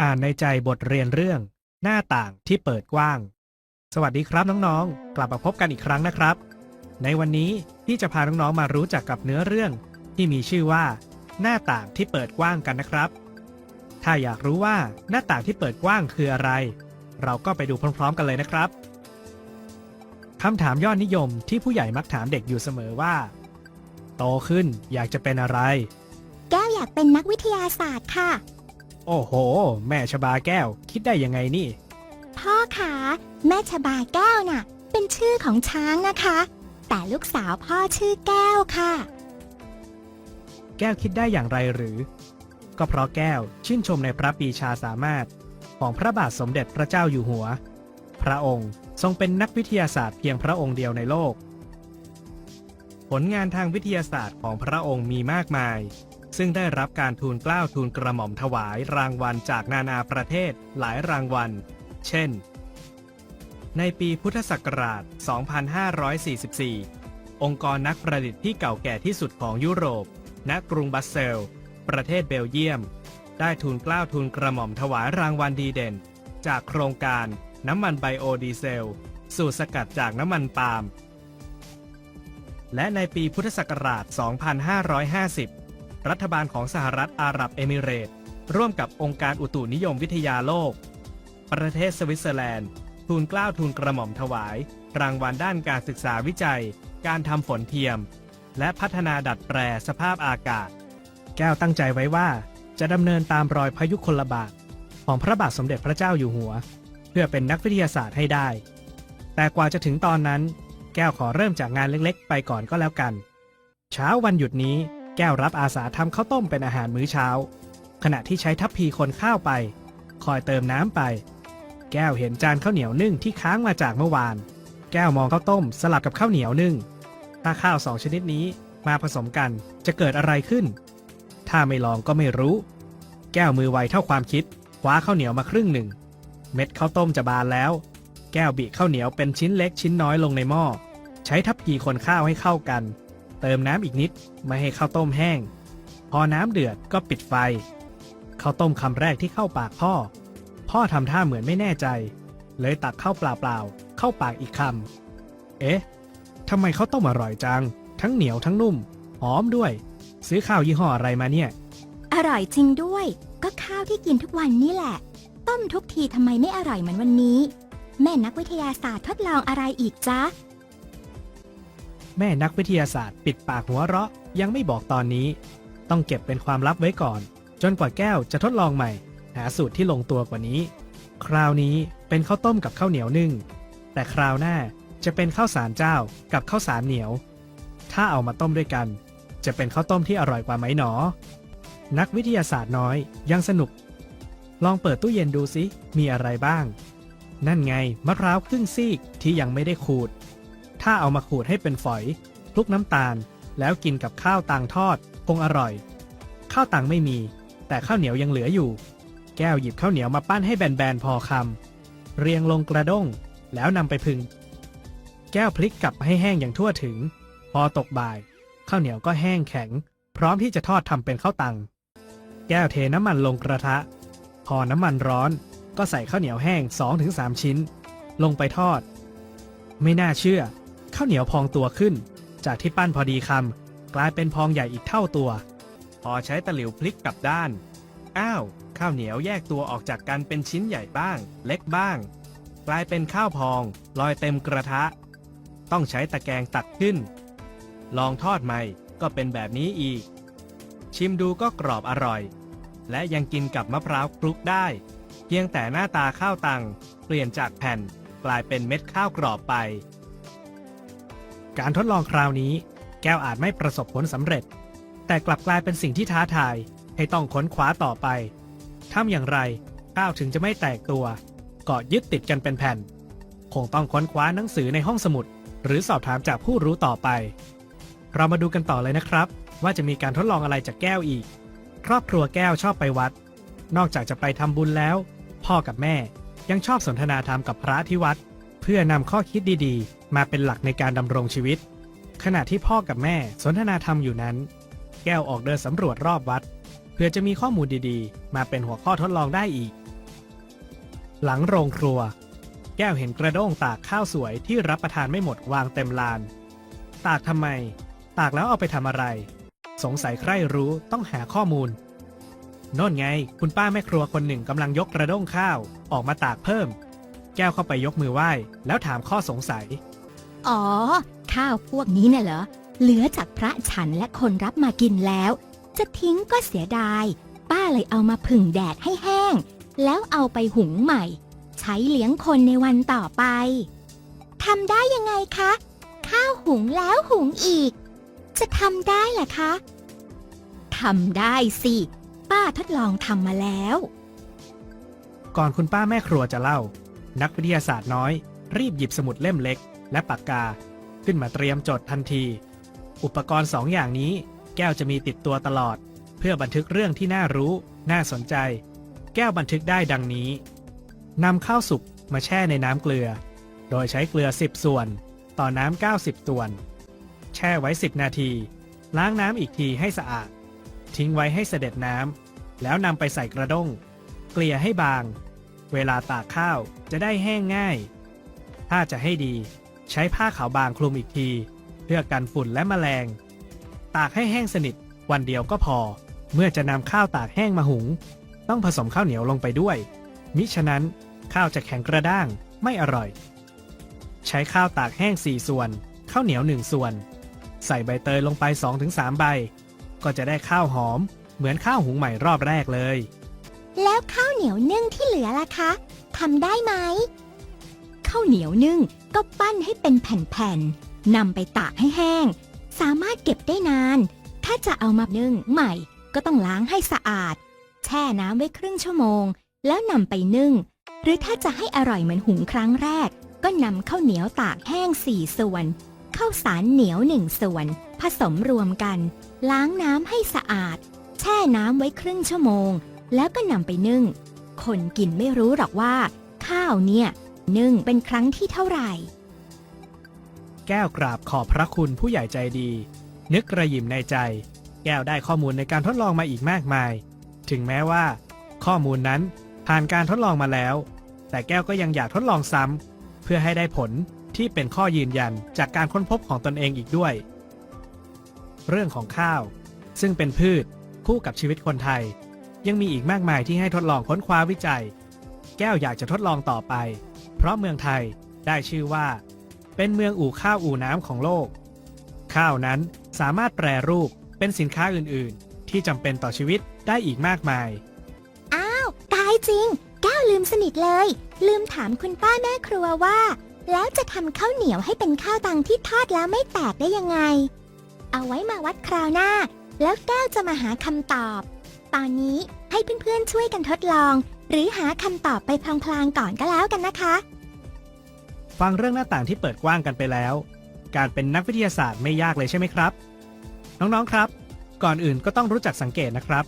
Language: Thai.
อ่านในใจบทเรียนเรื่อง หน้าต่างที่เปิดกว้าง สวัสดีครับน้องๆ กลับมาพบกันอีกครั้งนะครับ ในวันนี้พี่จะพาน้องๆมารู้จักกับเนื้อเรื่อง ที่มีชื่อว่า หน้าต่างที่เปิดกว้างกันนะครับ ถ้าอยากรู้ว่าหน้าต่างที่เปิดกว้างคืออะไร เราก็ไปดูพร้อม ๆ กันเลยนะครับคำถามยอดนิยมที่ผู้ใหญ่มักถามเด็กอยู่เสมอว่า โตขึ้นอยากจะเป็นอะไร แก้วอยากเป็นนักวิทยาศาสตร์ค่ะ โอ้โห แม่ชบาแก้ว คิดได้ยังไงนี่ พ่อคะแม่ชบาแก้วน่ะ เป็นชื่อของช้างนะคะ แต่ลูกสาวพ่อชื่อแก้วค่ะ แก้วคิดได้อย่างไรหรือ ก็เพราะแก้วชื่นชมในพระปรีชาสามารถ ของพระบาทสมเด็จพระเจ้าอยู่หัว พระองค์ทรงเป็นนักวิทยาศาสตร์เพียงพระองค์เดียวในโลก ผลงานทางวิทยาศาสตร์ของพระองค์มีมากมาย ซึ่งได้รับการทูลเกล้าทูลกระหม่อมถวายรางวัลจากนานาประเทศหลายรางวัล เช่น ในปีพุทธศักราช 2544 องค์กรนักประดิษฐ์ที่เก่าแก่ที่สุดของยุโรป ณ กรุงบัสเซล ประเทศเบลเยียม ได้ทูลเกล้าทูลกระหม่อมถวายรางวัลดีเด่น จากโครงการน้ำมันไบโอดีเซล สูตรสกัดจากน้ำมันปาล์ม และในปีพุทธศักราช 2550 รัฐบาลของสหรัฐอาหรับเอมิเรตส์ร่วมกับองค์การอุตุนิยมวิทยาโลก ประเทศสวิตเซอร์แลนด์ ทูลเกล้าทูลกระหม่อมถวาย รางวัลด้านการศึกษาวิจัย การทำฝนเทียม และพัฒนาดัดแปลสภาพอากาศ แก้วตั้งใจไว้ว่าจะดำเนินตามรอยพยุคลบาทของพระบาทสมเด็จพระเจ้าอยู่หัว เพื่อเป็นนักวิทยาศาสตร์ให้ได้ แต่กว่าจะถึงตอนนั้น แก้วขอเริ่มจากงานเล็กๆ ไปก่อนก็แล้วกัน เช้าวันหยุดนี้ แก้วรับอาสาทำข้าวต้มเป็นอาหารมื้อเช้า ขณะที่ใช้ทัพพีคนข้าวไป คอยเติมน้ำไป แก้วเห็นจานข้าวเหนียวนึ่งที่ค้างมาจากเมื่อวาน แก้วมองข้าวต้มสลับกับข้าวเหนียวนึ่ง ถ้าข้าวสองชนิดนี้มาผสมกันจะเกิดอะไรขึ้น ถ้าไม่ลองก็ไม่รู้ แก้วมือไวเท่าความคิดคว้าข้าวเหนียวมาครึ่งหนึ่ง เม็ดข้าวต้มจะบานแล้ว แก้วบีข้าวเหนียวเป็นชิ้นเล็กชิ้นน้อยลงในหม้อ ใช้ทัพพีคนข้าวให้เข้ากัน เติมน้ำอีกนิดไม่ให้ข้าวต้มแห้ง พอน้ำเดือดก็ปิดไฟข้าวต้มคำแรกที่เข้าปากพ่อ พ่อทำท่าเหมือนไม่แน่ใจ เลยตักข้าวเปล่าๆเข้าปากอีกคำเอ๊ะทำไมข้าวต้มอร่อยจัง ทั้งเหนียวทั้งนุ่ม หอมด้วย ซื้อข้าวยี่ห้ออะไรมาเนี่ย อร่อยจริงด้วย ก็ข้าวที่กินทุกวันนี่แหละ ต้มทุกทีทำไมไม่อร่อยเหมือนวันนี้ แม่นักวิทยาศาสตร์ทดลองอะไรอีกจ๊ะ แม่นักวิทยาศาสตร์ปิดปากหัวเราะยังไม่บอกตอนนี้ ต้องเก็บเป็นความลับไว้ก่อน จนกว่าแก้วจะทดลองใหม่ หาสูตรที่ลงตัวกว่านี้ คราวนี้เป็นข้าวต้มกับข้าวเหนียวนึ่ง แต่คราวหน้าจะเป็นข้าวสารเจ้ากับข้าวสารเหนียว ถ้าเอามาต้มด้วยกัน จะเป็นข้าวต้มที่อร่อยกว่าไหมหนอ นักวิทยาศาสตร์น้อยยังสนุก ลองเปิดตู้เย็นดูสิมีอะไรบ้าง นั่นไงมะพร้าวครึ่งซีกที่ยังไม่ได้ขูด ถ้าเอามาขูดให้เป็นฝอยคลุกน้ำตาล แล้วกินกับข้าวตังทอด คงอร่อย ข้าวตังไม่มี แต่ข้าวเหนียวยังเหลืออยู่ แก้วหยิบข้าวเหนียวมาปั้นให้แบนๆพอคำเรียงลงกระด้ง แล้วนำไปพึง แก้วพลิกกลับให้แห้งอย่างทั่วถึง พอตกบ่าย ข้าวเหนียวก็แห้งแข็ง พร้อมที่จะทอดทำเป็นข้าวตัง แก้วเทน้ำมันลงกระทะ พอน้ำมันร้อน ก็ใส่ข้าวเหนียวแห้ง 2-3 ชิ้น ลงไปทอด ไม่น่าเชื่อ ข้าวเหนียวพองตัวขึ้น จากที่ปั้นพอดีคำกลายเป็นพองใหญ่อีกเท่าตัว พอใช้ตะหลิวพลิกกลับด้าน อ้าว ข้าวเหนียวแยกตัวออกจากกันเป็นชิ้นใหญ่บ้าง เล็กบ้าง กลายเป็นข้าวพองลอยเต็มกระทะ ต้องใช้ตะแกรงตักขึ้น ลองทอดใหม่ก็เป็นแบบนี้อีก ชิมดูก็กรอบอร่อย และยังกินกับมะพร้าวคลุกได้ เพียงแต่หน้าตาข้าวตัง เปลี่ยนจากแผ่น กลายเป็นเม็ดข้าวกรอบไป การทดลองคราวนี้ แก้วอาจไม่ประสบผลสำเร็จ แต่กลับกลายเป็นสิ่งที่ท้าทายให้ต้องค้นคว้าต่อไปทำอย่างไรข้าวถึงจะไม่แตกตัวเกาะยึดติดกันเป็นแผ่น คงต้องค้นคว้าหนังสือในห้องสมุด หรือสอบถามจากผู้รู้ต่อไป เรามาดูกันต่อเลยนะครับ ว่าจะมีการทดลองอะไรจากแก้วอีก ครอบครัวแก้วชอบไปวัด นอกจากจะไปทำบุญแล้ว พ่อกับแม่ยังชอบสนทนาธรรมกับพระที่วัด พื่อนำข้อคิดดีๆ มาเป็นหลักในการดำรงชีวิต ขณะที่พ่อกับแม่สนทนาธรรมอยู่นั้น แก้วออกเดินสำรวจรอบวัด เพื่อจะมีข้อมูลดีๆ มาเป็นหัวข้อทดลองได้อีก หลังโรงครัว แก้วเห็นกระด้งตากข้าวสวยที่รับประทานไม่หมดวางเต็มลาน ตากทำไม ตากแล้วเอาไปทำอะไร สงสัยใครรู้ต้องหาข้อมูลโน่นไง คุณป้าแม่ครัวคนหนึ่งกำลังยกกระด้งข้าวออกมาตากเพิ่ม แก้วเข้าไปยกมือไหว้ แล้วถามข้อสงสัย อ๋อ ข้าวพวกนี้น่ะเหรอ เหลือจากพระฉันและคนรับมากินแล้ว จะทิ้งก็เสียดาย ป้าเลยเอามาผึ่งแดดให้แห้ง แล้วเอาไปหุงใหม่ ใช้เลี้ยงคนในวันต่อไปทำได้ยังไงคะ ข้าวหุงแล้วหุงอีก จะทำได้เหรอคะทำได้สิ ป้าทดลองทำมาแล้ว ก่อนคุณป้าแม่ครัวจะเล่า นักวิทยาศาสตร์น้อย รีบหยิบสมุดเล่มเล็ก และปากกา ขึ้นมาเตรียมจดทันที อุปกรณ์สองอย่างนี้ แก้วจะมีติดตัวตลอด เพื่อบันทึกเรื่องที่น่ารู้ น่าสนใจ แก้วบันทึกได้ดังนี้นำข้าวสุกมาแช่ในน้ำเกลือ โดยใช้เกลือ 10 ส่วน ต่อน้ำ90ส่วน แช่ไว้ 10 นาที ล้างน้ำอีกทีให้สะอาด ทิ้งไว้ให้เสด็จน้ำแล้วนำไปใส่กระด้ง เกลี่ยให้บาง เวลาตากข้าว จะได้แห้งง่าย ถ้าจะให้ดีใช้ผ้าขาวบางคลุมอีกที เพื่อกันฝุ่นและแมลง ตากให้แห้งสนิทวันเดียวก็พอ เมื่อจะนำข้าวตากแห้งมาหุง ต้องผสมข้าวเหนียวลงไปด้วย มิฉะนั้นข้าวจะแข็งกระด้างไม่อร่อย ใช้ข้าวตากแห้ง 4 ส่วน ข้าวเหนียว 1 ส่วน ใส่ใบเตยลงไป 2-3 ใบ ก็จะได้ข้าวหอม เหมือนข้าวหุงใหม่รอบแรกเลย แล้วข้าวเหนียวนึ่งที่เหลือล่ะคะ ทำได้ไหมข้าวเหนียวนึ่งก็ปั้นให้เป็นแผ่นๆนำไปตากให้แห้ง สามารถเก็บได้นาน ถ้าจะเอามานึ่งใหม่ ก็ต้องล้างให้สะอาด แช่น้ำไว้ครึ่งชั่วโมง แล้วนำไปนึ่ง หรือถ้าจะให้อร่อยเหมือนหุงครั้งแรก ก็นำข้าวเหนียวตากแห้ง4ส่วนข้าวสารเหนียว1ส่วน ผสมรวมกัน ล้างน้ำให้สะอาด แช่น้ำไว้ครึ่งชั่วโมง แล้วก็นำไปนึ่ง คนกินไม่รู้หรอกว่า ข้าวเนี่ยนึ่งเป็นครั้งที่เท่าไหร่ แก้วกราบขอบพระคุณผู้ใหญ่ใจดี นึกกระยิมในใจ แก้วได้ข้อมูลในการทดลองมาอีกมากมาย ถึงแม้ว่า ข้อมูลนั้นผ่านการทดลองมาแล้ว แต่แก้วก็ยังอยากทดลองซ้ำเพื่อให้ได้ผลที่เป็นข้อยืนยันจากการค้นพบของตนเองอีกด้วย เรื่องของข้าว ซึ่งเป็นพืชคู่กับชีวิตคนไทย ยังมีอีกมากมายที่ให้ทดลองค้นคว้าวิจัย แก้วอยากจะทดลองต่อไป เพราะเมืองไทยได้ชื่อว่า เป็นเมืองอู่ข้าวอู่น้ำของโลก ข้าวนั้นสามารถแปรรูปเป็นสินค้าอื่นๆ ที่จำเป็นต่อชีวิตได้อีกมากมาย อ้าว ตายจริง แก้วลืมสนิทเลย ลืมถามคุณป้าแม่ครัวว่า แล้วจะทำข้าวเหนียวให้เป็นข้าวตังที่ทอดแล้วไม่แตกได้ยังไง เอาไว้มาวัดคราวหน้า แล้วแก้วจะมาหาคำตอบ ตอนนี้ให้เพื่อนๆช่วยกันทดลอง หรือหาคำตอบไปพลางๆก่อนก็แล้วกันนะคะ ฟังเรื่องหน้าต่างที่เปิดกว้างกันไปแล้ว การเป็นนักวิทยาศาสตร์ไม่ยากเลยใช่ไหมครับ น้องๆครับ ก่อนอื่นก็ต้องรู้จักสังเกตนะครับ